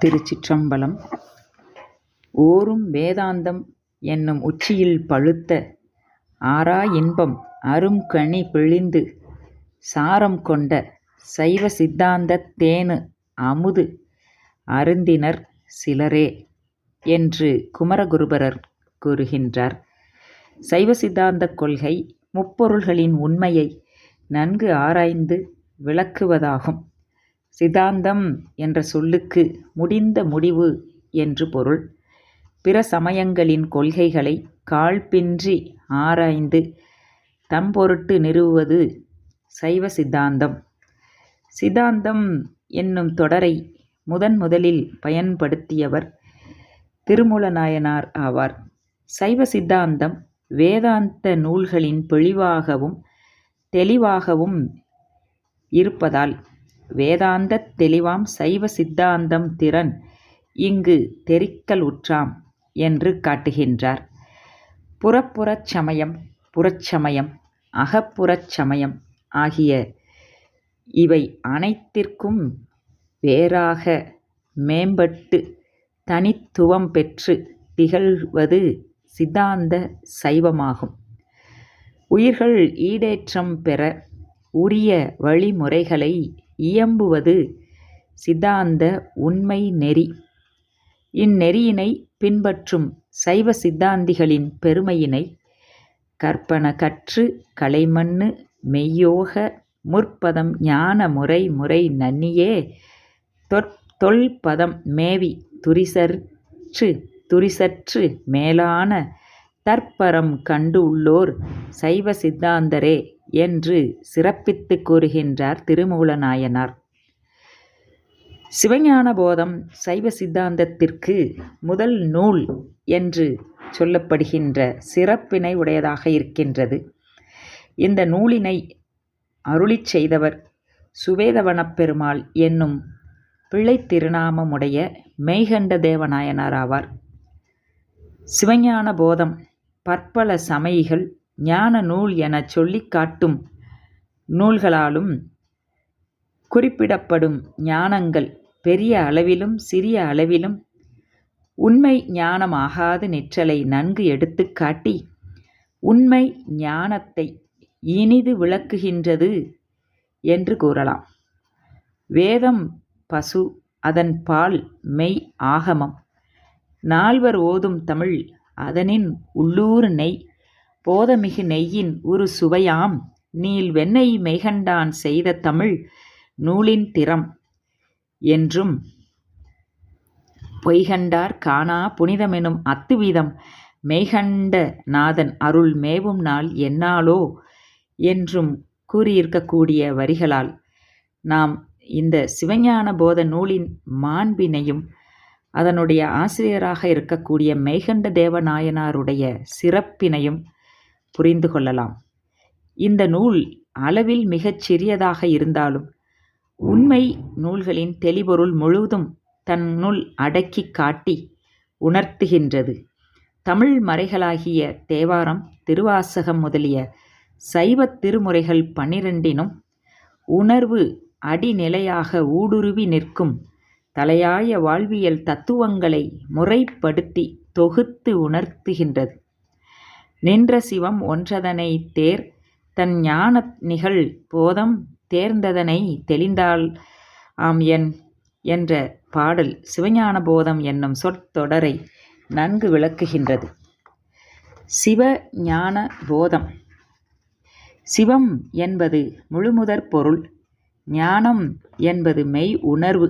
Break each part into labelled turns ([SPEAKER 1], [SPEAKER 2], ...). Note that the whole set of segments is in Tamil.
[SPEAKER 1] திருச்சிற்றம்பலம் ஓரும் வேதாந்தம் என்னும் உச்சியில் பழுத்த ஆறா இன்பம் அரும்கனி பிழிந்து சாரம் கொண்ட சைவ சித்தாந்த தேனு அமுது அருந்தினர் சிலரே என்று குமரகுருபரர் கூறுகின்றார். சைவ சித்தாந்தக் கொள்கை முப்பொருள்களின் உண்மையை நன்கு ஆராய்ந்து விளக்குவதாகும். சித்தாந்தம் என்ற சொல்லுக்கு முடிந்த முடிவு என்று பொருள். பிற சமயங்களின் கொள்கைகளை காழ்பின்றி ஆராய்ந்து தம்பொருட்டு நிறுவுவது சைவ சித்தாந்தம். சித்தாந்தம் என்னும் தொடரை முதன் முதலில் பயன்படுத்தியவர் திருமூலநாயனார் ஆவார். சைவ சித்தாந்தம் வேதாந்த நூல்களின் பொழிவாகவும் தெளிவாகவும் இருப்பதால் வேதாந்தத் தெளிவாம் சைவ சித்தாந்தம் திறன் இங்கு தெரிக்கலுற்றாம் என்று காட்டுகின்றார். புறப்புறச் சமயம் புறச்சமயம் அகப்புறச் சமயம் ஆகிய இவை அனைத்திற்கும் வேறாக மேம்பட்டு தனித்துவம் பெற்று திகழ்வது சித்தாந்த சைவமாகும். உயிர்கள் ஈடேற்றம் பெற உரிய வழிமுறைகளை இயம்புவது சித்தாந்த உண்மை நெறி. இந்நெறியினை பின்பற்றும் சைவ சித்தாந்திகளின் பெருமையினை கற்பன கற்று கலைமண்ணு மெய்யோக முற்பதம் ஞான முறை முறை நன்னியே தொல்பதம் மேவி துரிசற்று மேலான தற்பரம் கண்டு உள்ளோர் சைவ சித்தாந்தரே என்று சிறப்பித்துக் கூறுகின்றார் திருமூலநாயனார். சிவஞான போதம் சைவ சித்தாந்தத்திற்கு முதல் நூல் என்று சொல்லப்படுகின்ற சிறப்பினை உடையதாக இருக்கின்றது. இந்த நூலினை அருளிச் செய்தவர் சுவேதவனப் பெருமாள் என்னும் பிள்ளை திருநாமமுடைய மெய்கண்ட தேவநாயனார் ஆவார். சிவஞான போதம் பற்பல சமயிகள் ஞான நூல் எனச் சொல்லிக் காட்டும் நூல்களாலும் குறிப்பிடப்படும் ஞானங்கள் பெரிய அளவிலும் சிறிய அளவிலும் உண்மை ஞானமாகாது நிற்றலை நன்கு எடுத்துக்காட்டி உண்மை ஞானத்தை இனிது விளக்குகின்றது என்று கூறலாம். வேதம் பசு அதன் பால் மெய் ஆகமம். நால்வர் ஓதும் தமிழ் அதனின் உள்ளூர் நெய் போதமிகு நெய்யின் ஒரு சுவையாம். நீள் வெண்ணெய் மெய்கண்டான் செய்த தமிழ் நூலின் திறம் என்றும் பொய்கண்டார் காணா புனிதமெனும் அத்துவீதம் மெய்கண்ட நாதன் அருள் மேவும் நாள் என்னாலோ என்றும் கூறியிருக்கக்கூடிய வரிகளால் நாம் இந்த சிவஞான போத நூலின் மாண்பினையும் அதனுடைய ஆசிரியராக இருக்கக்கூடிய மெய்கண்ட தேவநாயனாருடைய சிறப்பினையும் புரிந்து கொள்ளலாம். இந்த நூல் அளவில் மிகச் சிறியதாக இருந்தாலும் உண்மை நூல்களின் தெளிபொருள் முழுவதும் தன்னுள் அடக்கிக் காட்டி உணர்த்துகின்றது. தமிழ் மறைகளாகிய தேவாரம் திருவாசகம் முதலிய சைவத் திருமுறைகள் பன்னிரண்டினும் உணர்வு அடிநிலையாக ஊடுருவி நிற்கும் தலையாய வாழ்வியல் தத்துவங்களை முறைப்படுத்தி தொகுத்து உணர்த்துகின்றது. நின்ற சிவம் ஒன்றதனைத் தேர் தன் ஞான நிகழ் போதம் தேர்ந்ததனை தெளிந்தால் ஆம் என் என்ற பாடல் சிவஞான போதம் என்னும் சொற்றொடரை நன்கு விளக்குகின்றது. சிவ ஞான போதம் சிவம் என்பது முழுமுதற் பொருள். ஞானம் என்பது மெய் உணர்வு.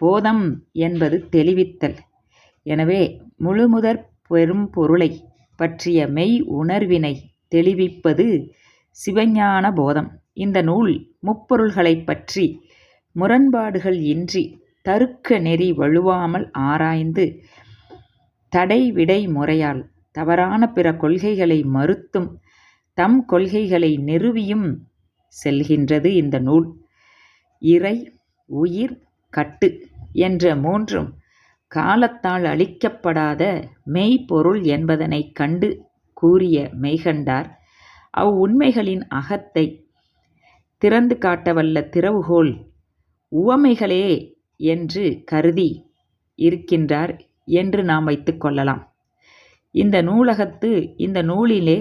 [SPEAKER 1] போதம் என்பது தெளிவித்தல். எனவே முழுமுதற் பெரும் பொருளை பற்றிய மெய் உணர்வினை தெளிவிப்பது சிவஞான போதம். இந்த நூல் முப்பொருள்களைப் பற்றி முரண்பாடுகள் இன்றி தருக்க நெறி வழுவாமல் ஆராய்ந்து தடை விடை முறையால் தவறான பிற கொள்கைகளை மறுத்தும் தம் கொள்கைகளை நிறுவியும் செல்கின்றது இந்த நூல். இறை உயிர் கட்டு என்ற மூன்றும் காலத்தால் அழிக்கப்படாத மெய்ப்பொருள் என்பதனைக் கண்டு கூறிய மெய்கண்டார் அவ்வுண்மைகளின் அகத்தை திறந்து காட்டவல்ல திறவுகோல் உவமைகளே என்று கருதி இருக்கின்றார் என்று நாம் வைத்துக் கொள்ளலாம். இந்த நூலகத்து இந்த நூலிலே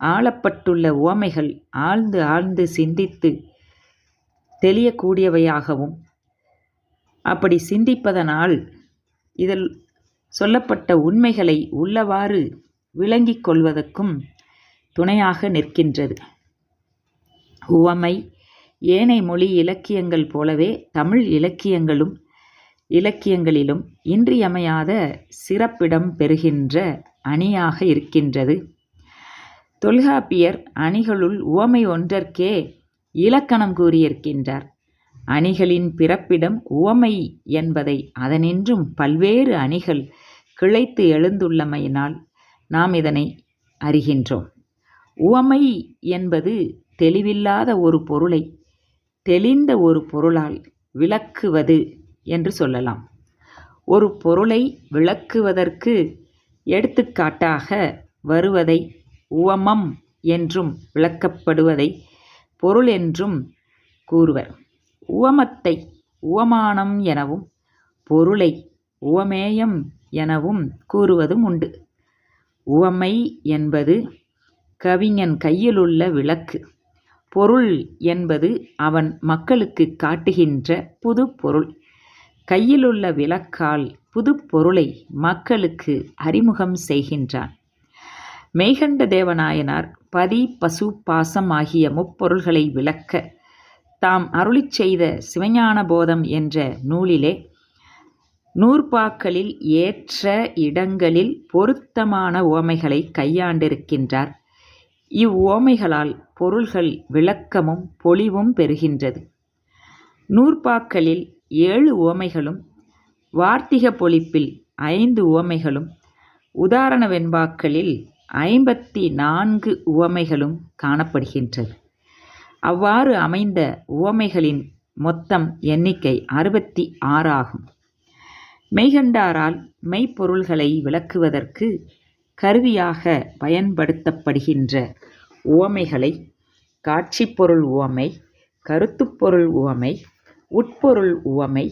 [SPEAKER 1] ஆளப்பட்டுள்ள உவமைகள் ஆழ்ந்து ஆழ்ந்து சிந்தித்து தெளியக்கூடியவையாகவும் அப்படி சிந்திப்பதனால் இதில் சொல்லப்பட்ட உண்மைகளை உள்ளவாறு விளங்கிக் கொள்வதற்கும் துணையாக நிற்கின்றது. உவமை ஏனைய மொழி இலக்கியங்கள் போலவே தமிழ் இலக்கியங்களும் இலக்கியங்களிலும் இன்றியமையாத சிறப்பிடம் பெறுகின்ற அணியாக இருக்கின்றது. தொல்காப்பியர் அணிகளுள் உவமை ஒன்றற்கே இலக்கணம் கூறியிருக்கின்றார். அணிகளின் பிறப்பிடம் உவமை என்பதை அதனின்றும் பல்வேறு அணிகள் கிளைத்து எழுந்துள்ளமையினால் நாம் இதனை அறிகின்றோம். உவமை என்பது தெளிவில்லாத ஒரு பொருளை தெளிந்த ஒரு பொருளால் விளக்குவது என்று சொல்லலாம். ஒரு பொருளை விளக்குவதற்கு எடுத்துக்காட்டாக வருவதை உவமம் என்றும் விளக்கப்படுவதை பொருள் என்றும் கூறுவர். உவமத்தை உவமானம் எனவும் பொருளை உவமேயம் எனவும் கூறுவதும் உண்டு. உவமை என்பது கவிஞன் கையிலுள்ள விளக்கு. பொருள் என்பது அவன் மக்களுக்கு காட்டுகின்ற புது பொருள். கையிலுள்ள விளக்கால் புது பொருளை மக்களுக்கு அறிமுகம் செய்கின்றான். மெய்கண்ட தேவநாயனார் பதி பசு பாசம் ஆகிய முப்பொருள்களை விளக்க தாம் அருளிச் செய்த சிவஞான போதம் என்ற நூலிலே நூற்பாக்களில் ஏற்ற இடங்களில் பொருத்தமான ஓமைகளை கையாண்டிருக்கின்றார். இவ்வோமைகளால் பொருள்கள் விளக்கமும் பொலிவும் பெறுகின்றது. நூற்பாக்களில் ஏழு உவமைகளும் வார்த்திக பொழிப்பில் ஐந்து உவமைகளும் உதாரண வெண்பாக்களில் ஐம்பத்தி நான்கு உவமைகளும் காணப்படுகின்றது. அவ்வாறு அமைந்த உவமைகளின் மொத்தம் எண்ணிக்கை அறுபத்தி ஆறாகும். மெய்கண்டாரால் மெய்ப்பொருள்களை விளக்குவதற்கு கருவியாக பயன்படுத்தப்படுகின்ற உவமைகளை காட்சிப்பொருள் உவமை கருத்துப்பொருள் உவமை உட்பொருள் உவமை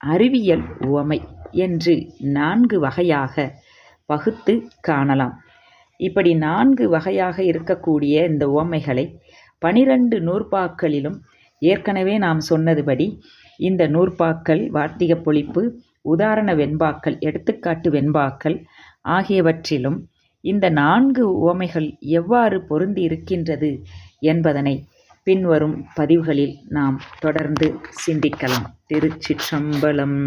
[SPEAKER 1] அறிவியல் உவமை என்று நான்கு வகையாக பகுத்து காணலாம். இப்படி நான்கு வகையாக இருக்கக்கூடிய இந்த உவமைகளை பனிரெண்டு நூற்பாக்களிலும் ஏற்கனவே நாம் சொன்னதுபடி இந்த நூற்பாக்கள் வார்த்திக பொழிப்பு உதாரண வெண்பாக்கள் எடுத்துக்காட்டு வெண்பாக்கள் ஆகியவற்றிலும் இந்த நான்கு உவமைகள் எவ்வாறு பொருந்தி இருக்கின்றது என்பதனை பின்வரும் பதிவுகளில் நாம் தொடர்ந்து சிந்திக்கலாம். திருச்சிற்றம்பலம்.